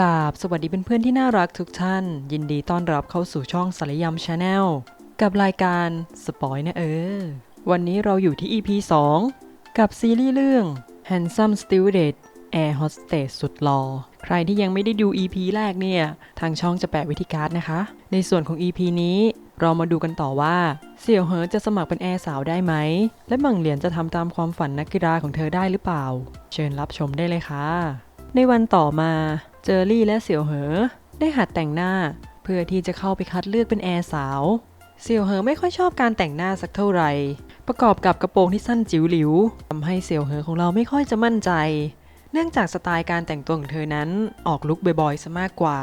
ราบ สวัสดีเเพื่อนๆที่น่ารักทุกท่าน ยินดีต้อนรับเข้าสู่ช่องสารยำชาแนลกับรายการสปอยนะเออ วันนี้เราอยู่ที่ EP 2 กับซีรีส์เรื่อง Handsome Student Air Hostess สุดหลอ่อใครที่ยังไม่ได้ดู EP แรกเนี่ย ทางช่องจะแปะวิธีการ์ดนะคะ ในส่วนของ EP นี้เรามาดูกันต่อว่าเสี่ยวเหอจะสมัครเป็นแอร์สาวได้ไหม และบังเหลียนจะทำตามความฝันนักกีฬาของเธอได้หรือเปล่า เชิญรับชมได้เลยค่ะ ในวันต่อมา เจอรี่และเสี่ยวเหอ ได้หัดแต่งหน้า เพื่อที่จะเข้าไปคัดเลือกเป็นแอร์สาว เสี่ยวเหอไม่ค่อยชอบการแต่งหน้าสักเท่าไหร่ ประกอบกับกระโปรงที่สั้นจิ๋วหลิวทำให้เสี่ยวเหอของเราไม่ค่อยจะมั่นใจ เนื่องจากสไตล์การแต่งตัวของเธอนั้นออกลุคบ่อยๆซะมากกว่า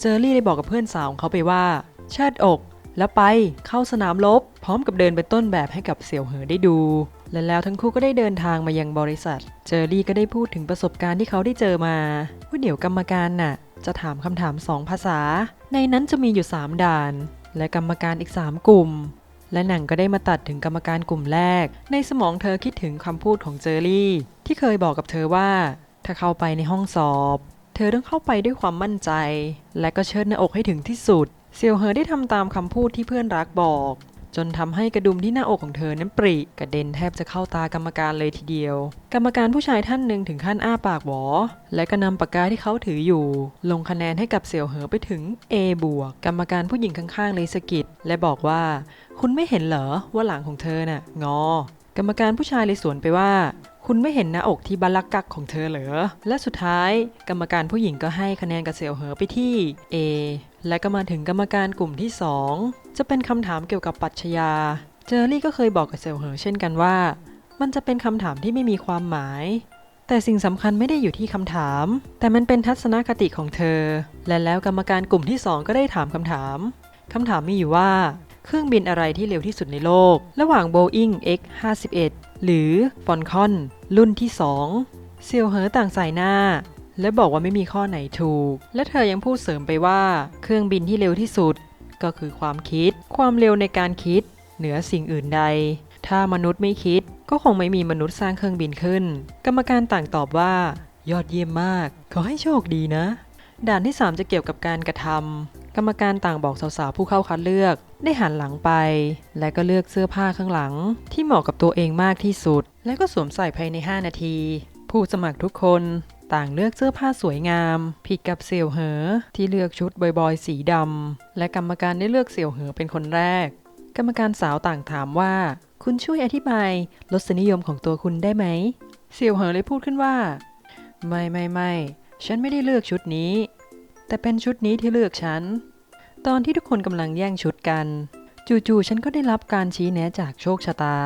เจอรี่ได้บอกกับเพื่อนสาวของเขาไปว่าเชิดอก แล้วไปเข้าสนามรบพร้อมกับเดินเป็นต้นแบบให้กับเสี่ยวเหอได้ดู และแล้วทั้งคู่ก็ได้เดินทางมายังบริษัท เจอรี่ก็ได้พูดถึงประสบการณ์ที่เขาได้เจอมาว่าเดี๋ยวกรรมการน่ะ จะถามคำถามสองภาษา ในนั้นจะมีอยู่ 3 ด่าน และกรรมการอีก 3 กลุ่ม และหนังก็ได้มาตัดถึงกรรมการกลุ่มแรก ในสมองเธอคิดถึงคำพูดของเจอรี่ ที่เคยบอกกับเธอว่า ถ้าเข้าไปในห้องสอบ เธอต้องเข้าไปด้วยความมั่นใจ และก็เชิดหน้าอกให้ถึงที่สุดเซียวเหอได้ทำตามคำพูดที่เพื่อนรักบอก จนทำให้กระดุมที่หน้าอกของเธอนั้นปริกระเด็นแทบจะเข้าตากรรมการเลยทีเดียว กรรมการผู้ชายท่านหนึ่งถึงขั้นอ้าปากหวอ และก็นำปากกาที่เขาถืออยู่ ลงคะแนนให้กับเสี่ยวเหอไปถึง A บวกกรรมการผู้หญิงข้างๆเลยสะกิดและบอกว่า คุณไม่เห็นเหรอว่าหลังของเธอน่ะงอ กรรมการผู้ชายเลยสวนไปว่า คุณไม่เห็นหน้าอกที่บัลลักกักของเธอเหรอ และสุดท้ายกรรมการผู้หญิงก็ให้คะแนนกับเสี่ยวเหอไปที่ A และก็มาถึงกรรมการกลุ่มที่ 2 จะเป็นคำถามเกี่ยวกับปรัชญา เจอรี่ก็เคยบอกกับเสี่ยวเหอเช่นกันว่า มันจะเป็นคำถามที่ไม่มีความหมาย แต่สิ่งสำคัญไม่ได้อยู่ที่คำถาม แต่มันเป็นทัศนคติของเธอ และแล้วกรรมการกลุ่มที่ 2 ก็ได้ถามคำถามคำถามมีอยู่ว่า เครื่องบินอะไรที่เร็วที่สุดในโลก ระหว่าง Boeing X51 หรือ Falcon รุ่นที่ 2 เซียวเหอต่างสายหน้า และบอกว่าไม่มีข้อไหนถูก และเธอยังพูดเสริมไปว่า เครื่องบินที่เร็วที่สุด ก็คือความคิด ความเร็วในการคิด เหนือสิ่งอื่นใด ถ้ามนุษย์ไม่คิด ก็คงไม่มีมนุษย์สร้างเครื่องบินขึ้น กรรมการต่างตอบว่า ยอดเยี่ยมมาก ขอให้โชคดีนะ ด่านที่ 3 จะเกี่ยวกับการกระทำ กรรมการต่างบอกสาวๆผู้เข้าคัดเลือก ได้หันหลังไป และก็เลือกเสื้อผ้าข้างหลัง ที่เหมาะกับตัวเองมากที่สุด และก็สวมใส่ภายใน 5 นาที ผู้สมัครทุกคนต่างเลือกเสื้อผ้าสวยงาม ผิดกับเสี่ยวเหอ ที่เลือกชุดบอยๆสีดำและกรรมการได้เลือกเสี่ยวเหอเป็นคนแรก กรรมการสาวต่างถามว่า คุณช่วยอธิบายรสนิยมของตัวคุณได้ไหมเสี่ยวเหอเลยพูดขึ้นว่า ไม่ไม่ไม่ฉันไม่ได้เลือกชุดนี้ แต่เป็นชุดนี้ที่เลือกฉัน ตอนที่ทุกคนกำลังแย่งชุดกัน จู่ๆฉันก็ได้รับการชี้แนะจากโชคชะตา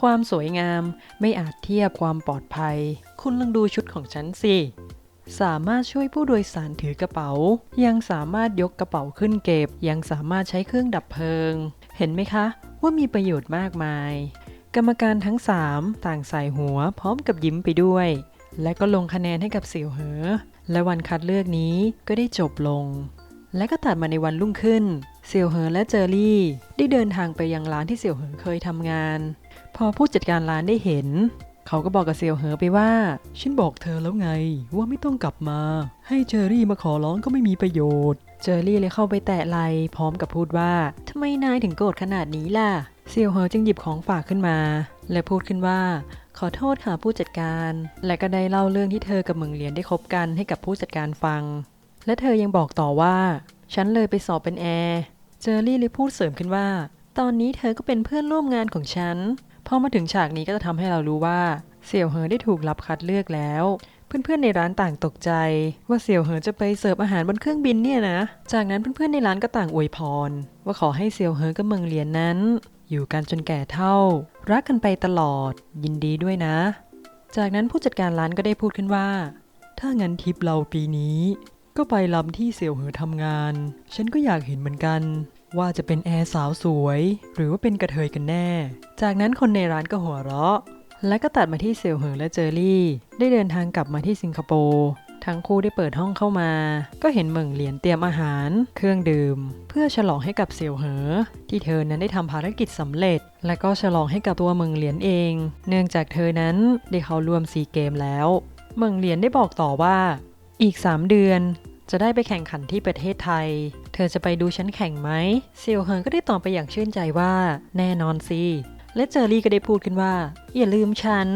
ความสวยงามไม่อาจเทียบความปลอดภัย คุณลองดูชุดของฉันสิ สามารถช่วยผู้โดยสารถือกระเป๋า ยังสามารถยกกระเป๋าขึ้นเก็บ ยังสามารถใช้เครื่องดับเพลิง เห็นไหมคะ ว่ามีประโยชน์มากมาย กรรมการทั้ง3ต่างใส่หัวพร้อมกับยิ้มไปด้วย และก็ลงคะแนนให้กับเสี่ยวเหอ และวันคัดเลือกนี้ก็ได้จบลง และก็ตัดมาในวันรุ่งขึ้นเสี่ยวเหอและเจอรี่ได้เดินทางไปยังร้านที่เสี่ยวเหอเคยทำงาน พอผู้จัดการร้านได้เห็น เขาก็บอกกับเสี่ยวเหอไปว่า ฉันบอกเธอแล้วไง ว่าไม่ต้องกลับมา ให้เจอรี่มาขอร้องก็ไม่มีประโยชน์ เจอรี่เลยเข้าไปแตะไหลพร้อมกับพูดว่าทำไมนายถึงโกรธขนาดนี้ล่ะเสี่ยวเหอจึงหยิบของฝากขึ้นมา และพูดขึ้นว่า ขอโทษค่ะผู้จัดการ และก็ได้เล่าเรื่องที่เธอกับเหมิงเหรียญได้คบกันให้กับผู้จัดการฟัง และเธอยังบอกต่อว่า ฉันเลยไปสอบเป็นแอร์ เจอรี่เลยพูดเสริมขึ้นว่า ตอนนี้เธอก็เป็นเพื่อนร่วมงานของฉัน พอมาถึงฉากนี้ก็จะทำให้เรารู้ว่าเสี่ยวเหอได้ถูกรับคัดเลือกแล้ว เพื่อนๆในร้านต่างตกใจ ว่าเสี่ยวเหอจะไปเสิร์ฟอาหารบนเครื่องบินเนี่ยนะ จากนั้นเพื่อนๆในร้านก็ต่างอวยพร ว่าขอให้เสี่ยวเหอกับเมืองเหรียญนั้น อยู่กันจนแก่เท่า รักกันไปตลอด ยินดีด้วยนะ จากนั้นผู้จัดการร้านก็ได้พูดขึ้นว่า ถ้างั้นทริปเราปีนี้ ก็ไปลำที่เสี่ยวเหอทำงาน ฉันก็อยากเห็นเหมือนกัน ว่าจะเป็นแอร์สาวสวย หรือว่าเป็นกระเทยกันแน่ จากนั้นคนในร้านก็หัวเราะ และก็ตัดมาที่เสี่ยวเหอและเจอรี่ ได้เดินทางกลับมาที่สิงคโปร์ ทั้งคู่ได้เปิดห้องเข้ามา ก็เห็นเหมิงเหรียญเตรียมอาหาร เครื่องดื่ม เพื่อฉลองให้กับเสี่ยวเหอ ที่เธอนั้นได้ทำภารกิจสำเร็จ และก็ฉลองให้กับตัวเหมิงเหรียญเอง เนื่องจากเธอนั้นได้เข้าร่วมซีเกมแล้วเหมิงเหรียญได้บอกต่อว่า อีก 3 เดือนจะได้ไปแข่งขันที่ประเทศไทย เธอจะไปดูฉันแข่งไหมเซียวเฮิงก็ได้ตอบไปอย่างชื่นใจว่า แน่นอนสิ และเจอรี่ก็ได้พูดขึ้นว่า อย่าลืมฉัน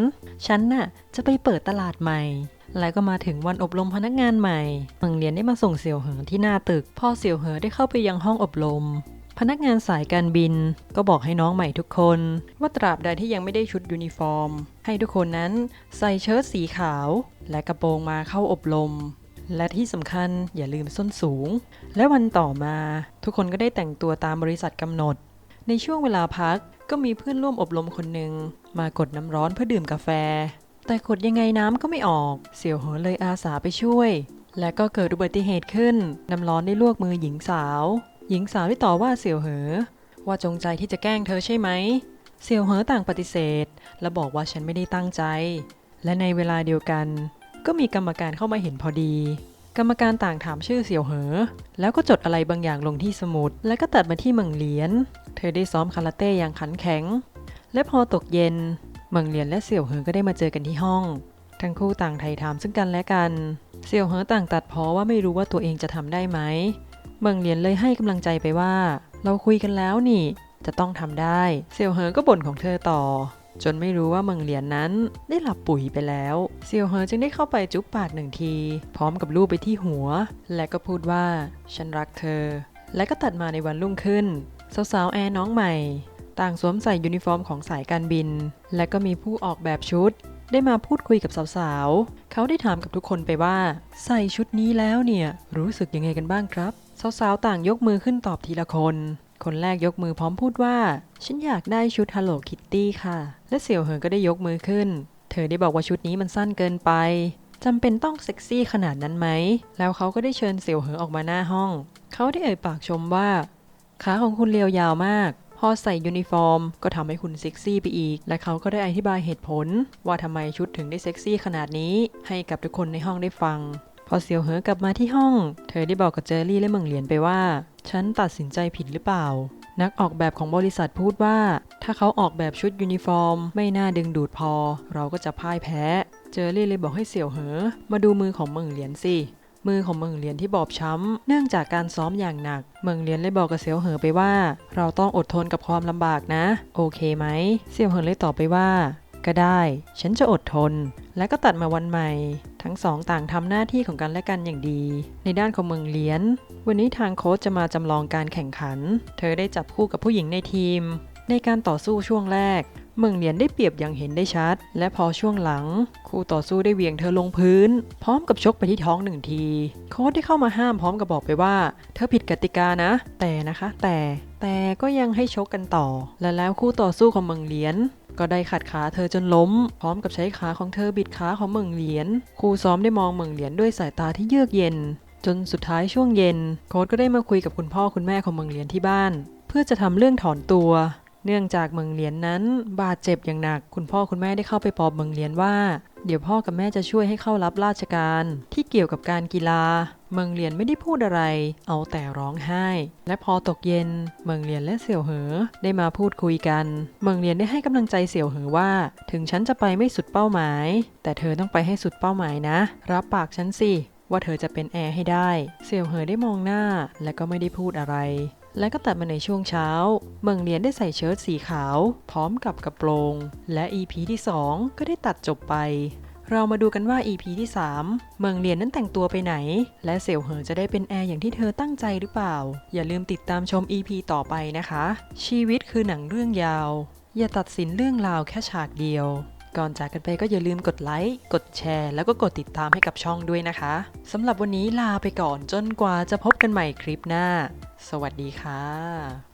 ฉันน่ะจะไปเปิดตลาดใหม่ แล้วก็มาถึงวันอบรมพนักงานใหม่เมืองเรียนได้มาส่งเสี่ยวเหอที่หน้าตึก พ่อเสี่ยวเหอได้เข้าไปยังห้องอบรม พนักงานสายการบิน ก็บอกให้น้องใหม่ทุกคน ว่าตราบใดที่ยังไม่ได้ชุดยูนิฟอร์ม ให้ทุกคนนั้นใส่เชิ้ตสีขาว และกระโปรงมาเข้าอบรมและที่สำคัญอย่าลืมส้นสูง และวันต่อมา ทุกคนก็ได้แต่งตัวตามบริษัทกำหนด ในช่วงเวลาพักก็มีเพื่อนร่วมอบรมคนหนึ่งมากดน้ำร้อนเพื่อดื่มกาแฟ แต่กดยังไงน้ำก็ไม่ออก เสี่ยวเหอเลยอาสาไปช่วย และก็เกิดอุบัติเหตุขึ้น น้ำร้อนได้ลวกมือหญิงสาว หญิงสาวได้ต่อว่าเสี่ยวเหอว่าจงใจที่จะแกล้งเธอใช่ไหม เสี่ยวเหอต่างปฏิเสธ และบอกว่าฉันไม่ได้ตั้งใจ และในเวลาเดียวกัน ก็มีกรรมการเข้ามาเห็นพอดี กรรมการต่างถามชื่อเสี่ยวเหอ แล้วก็จดอะไรบางอย่างลงที่สมุด แล้วก็ตัดมาที่เหมิงเหลียน เธอได้ซ้อมคาราเต้อย่างขันแข็ง และพอตกเย็นเหมิงเหลียนและเสี่ยวเหอก็ได้มาเจอกันที่ห้อง ทั้งคู่ต่างไถ่ถามซึ่งกันและกัน เสี่ยวเหอต่างตัดพ้อว่าไม่รู้ว่าตัวเองจะทำได้ไหมเหมิงเหลียนเลยให้กำลังใจไปว่า เราคุยกันแล้วนี่ จะต้องทำได้ เสี่ยวเหอก็บ่นของเธอต่อ จนไม่รู้ว่าเมืองเหลียนนั้นได้หลับปุ๋ยไปแล้วเซียวเหอจึงได้เข้าไปจุ๊บปากหนึ่งที พร้อมกับลูบไปที่หัว และก็พูดว่า ฉันรักเธอ และก็ตัดมาในวันรุ่งขึ้น สาวๆแอร์น้องใหม่ ต่างสวมใส่ยูนิฟอร์มของสายการบิน และก็มีผู้ออกแบบชุด ได้มาพูดคุยกับสาวๆ เขาได้ถามกับทุกคนไปว่า ใส่ชุดนี้แล้วเนี่ย รู้สึกยังไงกันบ้างครับ สาวๆ ต่างยกมือขึ้นตอบทีละคน คนแรกยกมือพร้อมพูดว่า ฉันอยากได้ชุด Hello Kitty ค่ะ และเสี่ยวเหิงก็ได้ยกมือขึ้น เธอได้บอกว่าชุดนี้มันสั้นเกินไปจำเป็นต้องเซ็กซี่ขนาดนั้นไหม แล้วเขาก็ได้เชิญเสี่ยวเหิงออกมาหน้าห้อง เขาได้เอ่ยปากชมว่า ขาของคุณเรียวยาวมาก พอใส่ยูนิฟอร์ม ก็ทำให้คุณเซ็กซี่ไปอีก และเขาก็ได้อธิบายเหตุผล ว่าทำไมชุดถึงได้เซ็กซี่ขนาดนี้ ให้กับทุกคนในห้องได้ฟัง พอเซียวเหอกลับมาที่ห้อง เธอได้บอกกับเจอรี่และเหมิงเหลียนไปว่า ฉันตัดสินใจผิดหรือเปล่า นักออกแบบของบริษัทพูดว่า ถ้าเขาออกแบบชุดยูนิฟอร์ม ไม่น่าดึงดูดพอ เราก็จะพ่ายแพ้ เจอรี่เลยบอกให้เสี่ยวเหอ มาดูมือของเมิงเหลียนสิ มือของเมืองเหรียญที่บอบช้ำ เนื่องจากการซ้อมอย่างหนัก เมืองเหรียญเลยบอกกับเสี่ยวเหอไปว่า เราต้องอดทนกับความลำบากนะ โอเคไหม เสี่ยวเหอเลยตอบไปว่า ก็ได้ ฉันจะอดทน และก็ตัดมาวันใหม่ ทั้งสองต่างทำหน้าที่ของกันและกันอย่างดี ในด้านของเมืองเหรียญวันนี้ทางโค้ชจะมาจำลองการแข่งขัน เธอได้จับคู่กับผู้หญิงในทีม ในการต่อสู้ช่วงแรก เมืองเหรียญได้เปรียบอย่างเห็นได้ชัด และพอช่วงหลัง คู่ต่อสู้ได้เหวี่ยงเธอลงพื้น พร้อมกับชกไปที่ท้องหนึ่งที โค้ชได้เข้ามาห้ามพร้อมกับบอกไปว่า เธอผิดกติกานะ แต่นะคะ แต่แต่ก็ยังให้ชกกันต่อ และแล้วคู่ต่อสู้ของเมืองเหรียญ ก็ได้ขัดขาเธอจนล้ม พร้อมกับใช้ขาของเธอบิดขาของเมืองเหรียญครูซ้อมได้มองเมืองเหรียญด้วยสายตาที่เยือกเย็น จนสุดท้ายช่วงเย็น โค้ชก็ได้มาคุยกับคุณพ่อคุณแม่ของเมืองเหรียญที่บ้าน เพื่อจะทำเรื่องถอนตัว เนื่องจากเมืองเหรียญนนั้น บาดเจ็บอย่างหนัก คุณพ่อคุณแม่ได้เข้าไปปลอบเมืองเหรียญว่า เดี๋ยวพ่อกับแม่จะช่วยให้เข้ารับราชการ ที่เกี่ยวกับการกีฬา เมืองเหรียญไม่ได้พูดอะไร เอาแต่ร้องไห้ และพอตกเย็น เมืองเหรียญและเสี่ยวเหอ ได้มาพูดคุยกัน เมืองเหรียญได้ให้กำลังใจเสี่ยวเหอว่า ถึงฉันจะไปไม่สุดเป้าหมาย แต่เธอต้องไปให้สุดเป้าหมายนะ รับปากฉันสิว่าเธอจะเป็นแอร์ให้ได้ เสี่ยวเหอได้มองหน้า และก็ไม่ได้พูดอะไร และก็ตัดมาในช่วงเช้า เมืองเรียนได้ใส่เชิ้ตสีขาว พร้อมกับกระโปรง และ EP ที่ 2 ก็ได้ตัดจบไป เรามาดูกันว่า EP ที่ 3 เมืองเรียนนั้นแต่งตัวไปไหน และเสี่ยวเหอจะได้เป็นแอร์อย่างที่เธอตั้งใจหรือเปล่า อย่าลืมติดตามชม EP ต่อไปนะคะ ชีวิตคือหนังเรื่องยาว อย่าตัดสินเรื่องราวแค่ฉากเดียว ก่อนจากกันไปก็อย่าลืมกดไลค์ กดแชร์ แล้วก็กดติดตามให้กับช่องด้วยนะคะสำหรับวันนี้ลาไปก่อนจนกว่าจะพบกันใหม่คลิปหน้า สวัสดีค่ะ